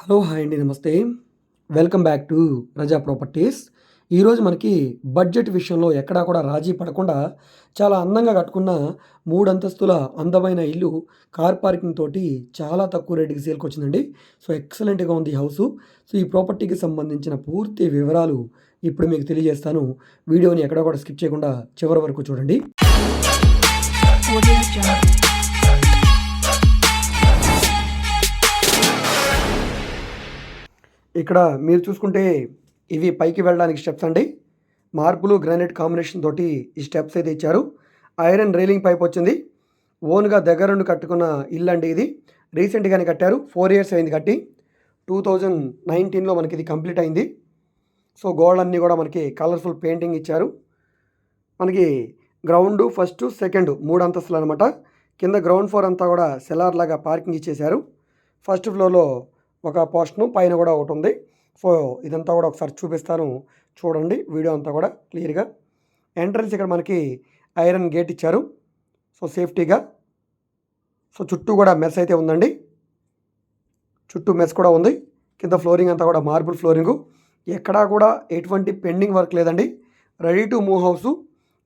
Hello hi అండి నమస్తే. Welcome back to Praja Properties. ఈరోజు మనకి బడ్జెట్ విషయంలో ఎక్కడా కూడా రాజీ పడకుండా చాలా అందంగా కట్టుకున్న మూడు అంతస్తుల అందమైన ఇల్లు కార్ పార్కింగ్ తోటి చాలా తక్కువ రేటుకి సేల్కి వచ్చిందండి. సో ఎక్సలెంట్గా ఉంది హౌసు. సో ఈ ప్రాపర్టీకి సంబంధించిన పూర్తి వివరాలు ఇప్పుడు మీకు తెలియజేస్తాను. వీడియోని ఎక్కడా కూడా స్కిప్ చేయకుండా చివరి వరకు చూడండి. ఇక్కడ మీరు చూసుకుంటే ఇవి పైకి వెళ్ళడానికి స్టెప్స్ అండి. మార్పులు గ్రానైట్ కాంబినేషన్ తోటి ఈ స్టెప్స్ అయితే ఇచ్చారు ఐరన్ రైలింగ్ పైప్ వచ్చింది. ఓన్గా దగ్గరుండి కట్టుకున్న ఇల్లు అండి ఇది. రీసెంట్గానే కట్టారు. ఫోర్ ఇయర్స్ అయింది కట్టి. టూ థౌజండ్ నైన్టీన్లో మనకి ఇది కంప్లీట్ అయింది. సో గోడలన్నీ కూడా మనకి కలర్ఫుల్ పెయింటింగ్ ఇచ్చారు. మనకి గ్రౌండ్ ఫస్ట్ సెకండ్ మూడు అంతస్తులు అనమాట కింద గ్రౌండ్ ఫ్లోర్ అంతా కూడా సెలార్ లాగా పార్కింగ్ ఇచ్చేశారు. ఫస్ట్ ఫ్లోర్లో ఒక పోర్షను పైన కూడా ఒకటి ఉంది. సో ఇదంతా కూడా ఒకసారి చూపిస్తాను. చూడండి వీడియో అంతా కూడా క్లియర్గా. ఎంట్రన్స్ ఇక్కడ మనకి ఐరన్ గేట్ ఇచ్చారు. సో సేఫ్టీగా. సో చుట్టూ కూడా మెస్ అయితే ఉందండి. చుట్టూ మెస్ కూడా ఉంది. కింద ఫ్లోరింగ్ అంతా కూడా మార్బుల్ ఫ్లోరింగు. ఎక్కడా కూడా ఎటువంటి పెండింగ్ వర్క్ లేదండి. Ready to move house.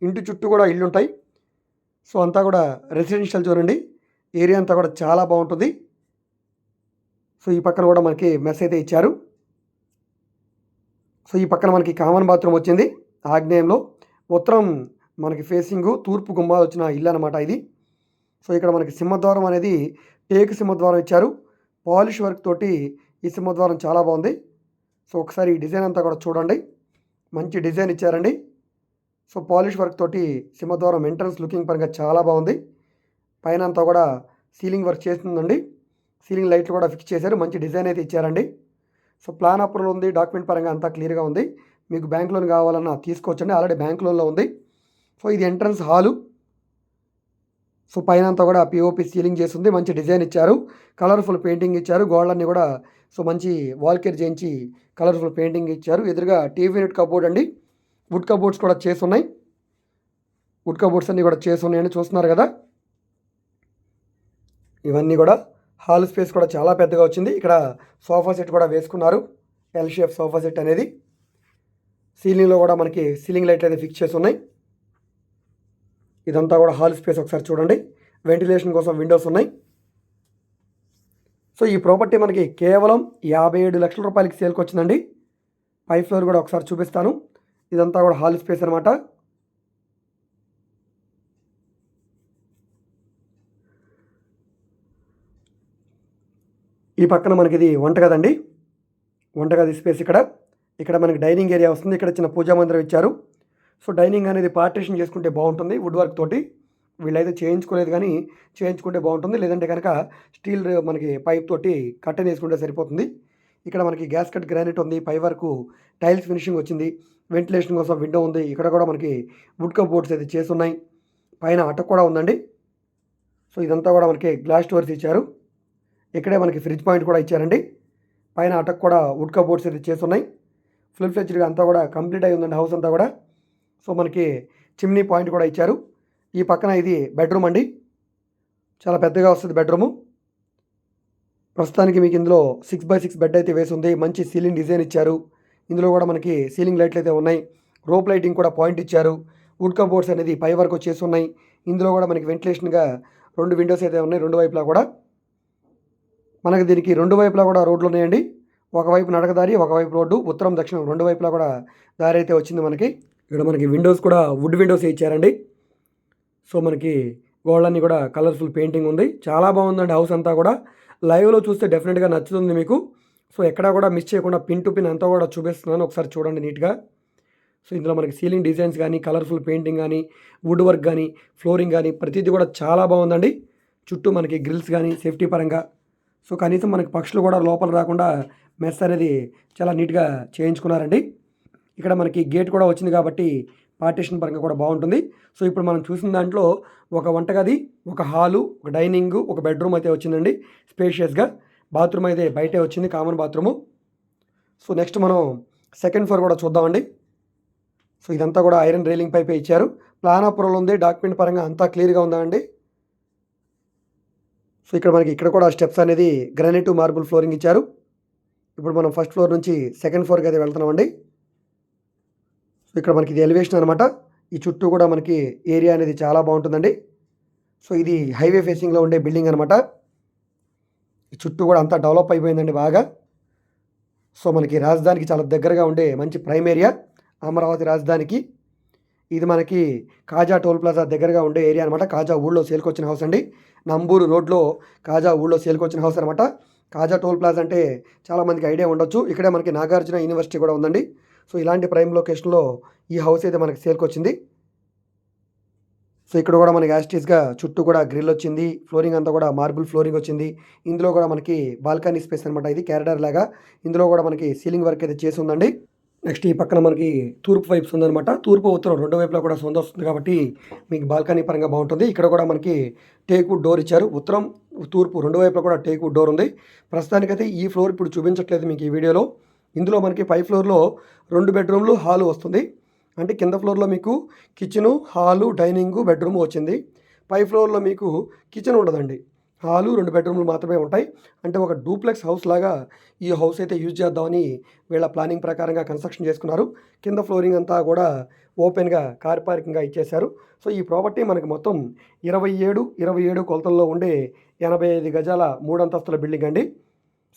ఇంటి చుట్టూ కూడా ఇల్లుంటాయి. సో అంతా కూడా రెసిడెన్షియల్ చూడండి ఏరియా అంతా కూడా చాలా బాగుంటుంది. సో ఈ పక్కన కూడా మనకి మెస్ అయితే ఇచ్చారు. సో ఈ పక్కన మనకి కామన్ బాత్రూమ్ వచ్చింది. ఆగ్నేయంలో ఉత్తరం మనకి ఫేసింగ్ తూర్పు గుమ్మాలు వచ్చిన ఇల్లు అనమాట ఇది. సో ఇక్కడ మనకి సింహద్వారం అనేది టేకు సింహద్వారం ఇచ్చారు. పాలిష్ వర్క్ తోటి ఈ సింహద్వారం చాలా బాగుంది. సో ఒకసారి ఈ డిజైన్ అంతా కూడా చూడండి. మంచి డిజైన్ ఇచ్చారండి. సో పాలిష్ వర్క్ తోటి సింహద్వారం ఎంట్రన్స్ లుకింగ్ పరంగా చాలా బాగుంది. పైన అంతా కూడా సీలింగ్ వర్క్ చేస్తుందండి. సీలింగ్ లైట్లు కూడా ఫిక్స్ చేశారు. మంచి డిజైన్ అయితే ఇచ్చారండి. సో ప్లాన్ అప్రూవల్ ఉంది. డాక్యుమెంట్ పరంగా అంతా క్లియర్గా ఉంది. మీకు బ్యాంక్ లోన్ కావాలన్నా తీసుకోవచ్చండి. ఆల్రెడీ బ్యాంక్ లోన్లో ఉంది. సో ఇది ఎంట్రన్స్ హాలు. సో పైన అంతా కూడా పిఓపి సీలింగ్ చేసింది మంచి డిజైన్ ఇచ్చారు. కలర్ఫుల్ పెయింటింగ్ ఇచ్చారు. గోడలన్నీ కూడా సో మంచి వాల్ కేర్ చేయించి కలర్ఫుల్ పెయింటింగ్ ఇచ్చారు. ఎదురుగా టీవీ యూనిట్ కబోర్డ్ అండి. వుడ్ కబోర్డ్స్ కూడా చేస్తున్నాయి. వుడ్ కబోర్డ్స్ అన్నీ కూడా చేస్తున్నాయని చూస్తున్నారు కదా. ఇవన్నీ కూడా హాల్ స్పేస్ కూడా చాలా పెద్దగా వచ్చింది. ఇక్కడ సోఫా సెట్ కూడా వేసుకున్నారు. ఎల్ షేప్ సోఫా సెట్ అనేది. సీలింగ్లో కూడా మనకి సీలింగ్ లైట్లు అయితే ఫిక్స్ చేసి ఉన్నాయి. ఇదంతా కూడా హాల్ స్పేస్ ఒకసారి చూడండి. వెంటిలేషన్ కోసం విండోస్ ఉన్నాయి. సో ఈ ప్రాపర్టీ మనకి కేవలం యాభై ఏడు లక్షల రూపాయలకి సేల్కి వచ్చిందండి. పై ఫ్లోర్ కూడా ఒకసారి చూపిస్తాను. ఇదంతా కూడా హాల్ స్పేస్ అనమాట ఈ పక్కన మనకి ఇది వంటగదండి. వంటగది స్పేస్ ఇక్కడ. ఇక్కడ మనకి డైనింగ్ ఏరియా వస్తుంది. ఇక్కడ చిన్న పూజా మందిరం ఇచ్చారు. సో డైనింగ్ అనేది పార్టీషన్ చేసుకుంటే బాగుంటుంది వుడ్ వర్క్ తోటి. వీళ్ళైతే చేయించుకోలేదు కానీ చేయించుకుంటే బాగుంటుంది. లేదంటే కనుక స్టీల్ మనకి పైప్ తోటి కట్టెన్ వేసుకుంటే సరిపోతుంది. ఇక్కడ మనకి గ్యాస్ కట్ గ్రానైట్ ఉంది. పై వరకు టైల్స్ ఫినిషింగ్ వచ్చింది. వెంటిలేషన్ కోసం విండో ఉంది. ఇక్కడ కూడా మనకి వుడ్ కబోర్డ్స్ అయితే చేసి ఉన్నాయి. పైన అటక్ కూడా ఉందండి. సో ఇదంతా కూడా మనకి గ్లాస్ డోర్స్ ఇచ్చారు. ఇక్కడే మనకి ఫ్రిడ్జ్ పాయింట్ కూడా ఇచ్చారండి. పైన అటక్ కూడా వుడ్ కబోర్డ్స్ అయితే చేసి ఉన్నాయి ఫుల్ ఫ్లెచ్డ్గా అంతా కూడా కంప్లీట్ అయి ఉందండి హౌస్ అంతా కూడా. సో మనకి చిమ్నీ పాయింట్ కూడా ఇచ్చారు. ఈ పక్కన ఇది బెడ్రూమ్ అండి. చాలా పెద్దగా వస్తుంది బెడ్రూము ప్రస్తుతానికి మీకు ఇందులో సిక్స్ బై సిక్స్ బెడ్ అయితే వేసి ఉంది. మంచి సీలింగ్ డిజైన్ ఇచ్చారు. ఇందులో కూడా మనకి సీలింగ్ లైట్లు అయితే ఉన్నాయి. రోప్ లైటింగ్ కూడా పాయింట్ ఇచ్చారు. వుడ్ కబోర్డ్స్ అనేది పై వరకు చేసి ఉన్నాయి. ఇందులో కూడా మనకి వెంటిలేషన్గా రెండు విండోస్ అయితే ఉన్నాయి. రెండు వైపులా కూడా. మనకి దీనికి రెండు వైపులా కూడా రోడ్లు ఉన్నాయండి. ఒకవైపు నడకదారి ఒకవైపు రోడ్డు. ఉత్తరం దక్షిణం రెండు వైపులా కూడా దారి అయితే వచ్చింది మనకి. ఇక్కడ మనకి విండోస్ కూడా వుడ్ విండోస్ ఇచ్చారండి. సో మనకి గోడలన్నీ కూడా కలర్ఫుల్ పెయింటింగ్ ఉంది. చాలా బాగుందండి హౌస్ అంతా కూడా. లైవ్లో చూస్తే డెఫినెట్గా నచ్చుతుంది మీకు. సో ఎక్కడా కూడా మిస్ చేయకుండా పిన్ టు పిన్ అంతా కూడా చూపిస్తున్నాను. ఒకసారి చూడండి నీట్గా సో ఇందులో మనకి సీలింగ్ డిజైన్స్ కానీ కలర్ఫుల్ పెయింటింగ్ కానీ వుడ్ వర్క్ కానీ ఫ్లోరింగ్ కానీ ప్రతిదీ కూడా చాలా బాగుందండి. చుట్టూ మనకి గ్రిల్స్ కానీ సేఫ్టీ పరంగా సో కనీసం మనకి పక్షులు కూడా లోపల రాకుండా మెస్ అనేది చాలా నీట్గా చేయించుకున్నారండి. ఇక్కడ మనకి గేట్ కూడా వచ్చింది కాబట్టి పార్టీషన్ పరంగా కూడా బాగుంటుంది. సో ఇప్పుడు మనం చూసిన దాంట్లో ఒక వంటగది ఒక హాలు ఒక డైనింగ్ ఒక బెడ్రూమ్ అయితే వచ్చిందండి స్పేషియస్గా. బాత్రూమ్ అయితే బయటే వచ్చింది కామన్ బాత్రూము. సో నెక్స్ట్ మనం సెకండ్ ఫ్లోర్ కూడా చూద్దామండి. సో ఇదంతా కూడా ఐరన్ రైలింగ్ పైపే ఇచ్చారు. ప్లాన్ అప్రూవల్ ఉంది డాక్యుమెంట్ పరంగా అంతా క్లియర్గా ఉందా అండి? సో ఇక్కడ మనకి ఇక్కడ కూడా స్టెప్స్ అనేది గ్రానైట్ మార్బుల్ ఫ్లోరింగ్ ఇచ్చారు. ఇప్పుడు మనం ఫస్ట్ ఫ్లోర్ నుంచి సెకండ్ ఫ్లోర్కి అయితే వెళ్తున్నామండి. సో ఇక్కడ మనకి ఇది ఎలివేషన్ అనమాట ఈ చుట్టూ కూడా మనకి ఏరియా అనేది చాలా బాగుంటుందండి. సో ఇది హైవే ఫేసింగ్లో ఉండే బిల్డింగ్ అనమాట ఈ చుట్టూ కూడా అంతా డెవలప్ అయిపోయిందండి బాగా. సో మనకి రాజధానికి చాలా దగ్గరగా ఉండే మంచి ప్రైమ్ ఏరియా అమరావతి రాజధానికి. ఇది మనకి కాజా టోల్ ప్లాజా దగ్గరగా ఉండే ఏరియా అనమాట కాజా ఊళ్ళో సేల్కొచ్చిన హౌస్ అండి. నంబూరు రోడ్లో కాజా ఊళ్ళో సేల్కొచ్చిన హౌస్ అనమాట కాజా టోల్ ప్లాజా అంటే చాలామందికి ఐడియా ఉండొచ్చు. ఇక్కడే మనకి నాగార్జున యూనివర్సిటీ కూడా ఉందండి. సో ఇలాంటి ప్రైమ్ లొకేషన్లో ఈ హౌస్ అయితే మనకి సేల్కొచ్చింది. సో ఇక్కడ కూడా మనకి యాస్టీస్గా చుట్టూ కూడా గ్రిల్ వచ్చింది. ఫ్లోరింగ్ అంతా కూడా మార్బుల్ ఫ్లోరింగ్ వచ్చింది. ఇందులో కూడా మనకి బాల్కనీ స్పేస్ అనమాట ఇది క్యారిడార్ లాగా. ఇందులో కూడా మనకి సీలింగ్ వర్క్ అయితే చేసి ఉందండి. నెక్స్ట్ ఈ పక్కన మనకి తూర్పు వైపు ఉందన్నమాట తూర్పు ఉత్తరం రెండు వైపులా కూడా సొంత వస్తుంది కాబట్టి మీకు బాల్కనీ పరంగా బాగుంటుంది. ఇక్కడ కూడా మనకి టేక్వుడ్ డోర్ ఇచ్చారు. ఉత్తరం తూర్పు రెండు వైపులా కూడా టేక్వుడ్ డోర్ ఉంది. ప్రస్తుతానికైతే ఈ ఫ్లోర్ ఇప్పుడు చూపించట్లేదు మీకు ఈ వీడియోలో. ఇందులో మనకి పై ఫ్లోర్లో రెండు బెడ్రూమ్లు హాలు వస్తుంది. అంటే కింద ఫ్లోర్లో మీకు కిచెను హాలు డైనింగు బెడ్రూమ్ వచ్చింది. పై ఫ్లోర్లో మీకు కిచెన్ ఉండదండి. హాలు రెండు బెడ్రూమ్లు మాత్రమే ఉంటాయి. అంటే ఒక డూప్లెక్స్ హౌస్ లాగా ఈ హౌస్ అయితే యూజ్ చేద్దామని వీళ్ళ ప్లానింగ్ ప్రకారంగా కన్స్ట్రక్షన్ చేసుకున్నారు. కింద ఫ్లోరింగ్ అంతా కూడా ఓపెన్గా కార్ పార్కింగ్గా ఇచ్చేశారు. సో ఈ ప్రాపర్టీ మనకి మొత్తం ఇరవై ఏడు ఇరవై ఏడు కొలతల్లో ఉండే ఎనభై ఐదు గజాల మూడంతస్తుల బిల్డింగ్ అండి.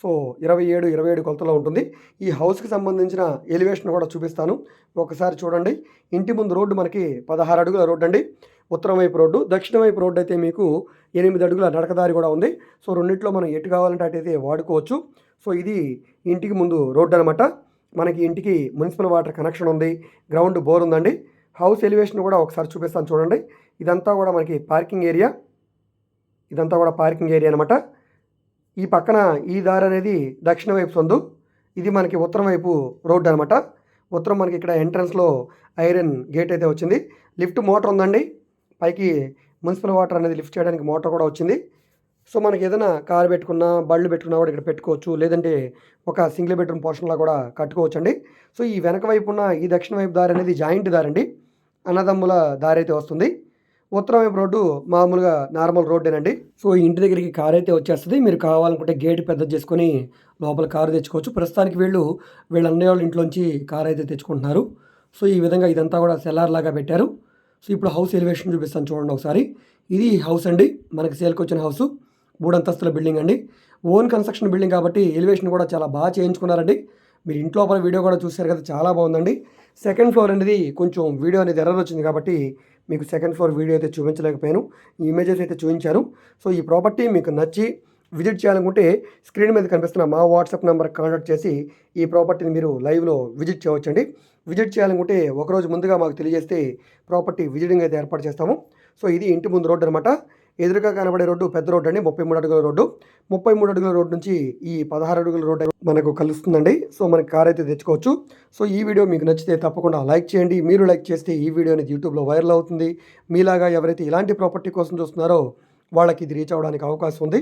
సో ఇరవై ఏడు ఇరవై ఏడు కొలతలో ఉంటుంది. ఈ హౌస్కి సంబంధించిన ఎలివేషన్ కూడా చూపిస్తాను. ఒకసారి చూడండి. ఇంటి ముందు రోడ్డు మనకి పదహారు అడుగుల రోడ్డు అండి. ఉత్తరం వైపు రోడ్డు దక్షిణ వైపు రోడ్డు అయితే మీకు ఎనిమిది అడుగుల నడకదారి కూడా ఉంది. సో రెండింటిలో మనం ఎటు కావాలంటే అటైతే వాడుకోవచ్చు. సో ఇది ఇంటికి ముందు రోడ్డు అనమాట మనకి ఇంటికి మున్సిపల్ వాటర్ కనెక్షన్ ఉంది. గ్రౌండ్ బోర్ ఉందండి. హౌస్ ఎలివేషన్ కూడా ఒకసారి చూపిస్తాను చూడండి. ఇదంతా కూడా మనకి పార్కింగ్ ఏరియా. ఇదంతా కూడా పార్కింగ్ ఏరియా అనమాట ఈ పక్కన ఈ దారి అనేది దక్షిణ వైపు సందు. ఇది మనకి ఉత్తరం వైపు రోడ్డు అనమాట ఉత్తరం మనకి ఇక్కడ ఎంట్రన్స్లో ఐరన్ గేట్ అయితే వచ్చింది. లిఫ్ట్ మోటార్ ఉందండి. పైకి మున్సిపల్ వాటర్ అనేది లిఫ్ట్ చేయడానికి మోటార్ కూడా వచ్చింది. సో మనకి ఏదైనా కారు పెట్టుకున్నా బళ్ళు పెట్టుకున్నా కూడా ఇక్కడ పెట్టుకోవచ్చు. లేదంటే ఒక సింగిల్ బెడ్రూమ్ పోర్షన్లా కూడా కట్టుకోవచ్చు అండి సో ఈ వెనక వైపు ఉన్న ఈ దక్షిణ వైపు దారి అనేది జాయింట్ దారి అండి అన్నదమ్ముల దారి అయితే వస్తుంది. ఉత్తరం వైపు రోడ్డు మామూలుగా నార్మల్ రోడ్డేనండి. సో ఇంటి దగ్గరికి కార్ అయితే వచ్చేస్తుంది. మీరు కావాలనుకుంటే గేట్ పెద్ద చేసుకొని లోపల కారు తెచ్చుకోవచ్చు. ప్రస్తుతానికి వీళ్ళు వీళ్ళ అన్నయ్య వాళ్ళ ఇంట్లోంచి కార్ అయితే తెచ్చుకుంటున్నారు. సో ఈ విధంగా ఇదంతా కూడా సెల్లార్ లాగా పెట్టారు. సో ఇప్పుడు హౌస్ ఎలివేషన్ చూపిస్తాను చూడండి ఒకసారి. ఇది హౌస్ అండి. మనకి సేల్కి వచ్చిన హౌస్. మూడంతస్తుల బిల్డింగ్ అండి. ఓన్ కన్స్ట్రక్షన్ బిల్డింగ్ కాబట్టి ఎలివేషన్ కూడా చాలా బాగా చేయించుకున్నారండి. మీరు ఇంట్లోపల వీడియో కూడా చూశారు కదా చాలా బాగుందండి. సెకండ్ ఫ్లోర్ అనేది కొంచెం వీడియో అనేది ఎర్రర్ వచ్చింది కాబట్టి మీకు సెకండ్ ఫ్లోర్ వీడియో అయితే చూపించలేకపోయాను. ఈ ఇమేజెస్ అయితే చూపించాను సో ఈ ప్రాపర్టీ మీకు నచ్చి విజిట్ చేయాలనుకుంటే స్క్రీన్ మీద కనిపిస్తున్న మా వాట్సాప్ నెంబర్ కాంటాక్ట్ చేసి ఈ ప్రాపర్టీని మీరు లైవ్లో విజిట్ చేయవచ్చండి. విజిట్ చేయాలనుకుంటే ఒకరోజు ముందుగా మాకు తెలియజేస్తే ప్రాపర్టీ విజిటింగ్ అయితే ఏర్పాటు చేస్తాము. సో ఇది ఇంటి ముందు రోడ్డు అనమాట ఎదురుగా కనబడే రోడ్డు పెద్ద రోడ్డు అండి. ముప్పై మూడు అడుగుల రోడ్డు. ముప్పై మూడు అడుగుల రోడ్డు నుంచి ఈ పదహారు అడుగుల రోడ్డు మనకు కలుస్తుందండి. సో మనకి కార్ అయితే తెచ్చుకోవచ్చు. సో ఈ వీడియో మీకు నచ్చితే తప్పకుండా లైక్ చేయండి. మీరు లైక్ చేస్తే ఈ వీడియో అనేది యూట్యూబ్లో వైరల్ అవుతుంది. మీలాగా ఎవరైతే ఇలాంటి ప్రాపర్టీ కోసం చూస్తున్నారో వాళ్ళకి ఇది రీచ్ అవ్వడానికి అవకాశం ఉంది.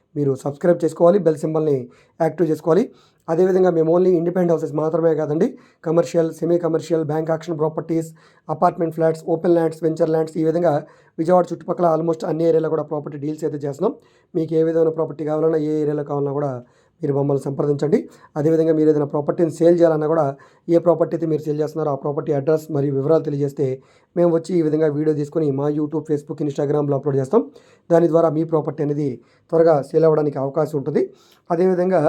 మీరు సబ్స్క్రైబ్ చేసుకోవాలి బెల్ సింబల్ని యాక్టివ్ చేసుకోవాలి. అదేవిధంగా మేము ఓన్లీ ఇండిపెండెంట్ హౌసెస్ మాత్రమే కాదండి commercial semi commercial bank auction properties apartment flats open lands venture lands ఈ విధంగా విజయవాడ చుట్టుపక్కల ఆల్మోస్ట్ అన్ని ఏరియాలో కూడా ప్రాపర్టీ డీల్స్ అయితే చేస్తున్నాం. మీకు ఏ విధమైన ప్రాపర్టీ కావాలన్నా ఏ ఏరియాలో కావాలన్నా కూడా మీరు మమ్మల్ని సంప్రదించండి. అదేవిధంగా మీరు ఏదైనా ప్రాపర్టీని సేల్ చేయాలన్నా కూడా ఏ ప్రాపర్టీ అయితే మీరు సేల్ చేస్తున్నారో ఆ ప్రాపర్టీ అడ్రస్ మరియు వివరాలు తెలియజేస్తే మేము వచ్చి ఈ విధంగా వీడియో తీసుకొని మా యూట్యూబ్ ఫేస్బుక్ ఇన్స్టాగ్రామ్లో అప్లోడ్ చేస్తాం. దాని ద్వారా మీ ప్రాపర్టీ అనేది త్వరగా సేల్ అవ్వడానికి అవకాశం ఉంటుంది. అదేవిధంగా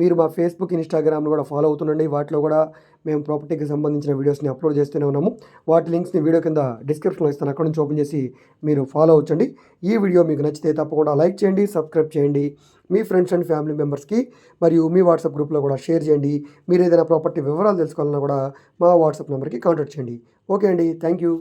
మీరు మా ఫేస్బుక్ ఇన్స్టాగ్రామ్ను కూడా ఫాలో అవుతుండండి. వాటిలో కూడా మేము ప్రాపర్టీకి సంబంధించిన వీడియోస్ని అప్లోడ్ చేస్తూనే ఉన్నాము. వాటి లింక్స్ని వీడియో కింద డిస్క్రిప్షన్లో ఇస్తాను. అక్కడ నుంచి ఓపెన్ చేసి మీరు ఫాలో అవ్వచ్చండి. ఈ వీడియో మీకు నచ్చితే తప్పకుండా లైక్ చేయండి సబ్స్క్రైబ్ చేయండి. మీ ఫ్రెండ్స్ అండ్ ఫ్యామిలీ మెంబర్స్కి మరియు మీ వాట్సాప్ గ్రూప్లో కూడా షేర్ చేయండి. మీరు ఏదైనా ప్రాపర్టీ వివరాలు తెలుసుకోవాలన్నా కూడా మా వాట్సాప్ నెంబర్కి కాంటాక్ట్ చేయండి. ఓకే అండి. Thank you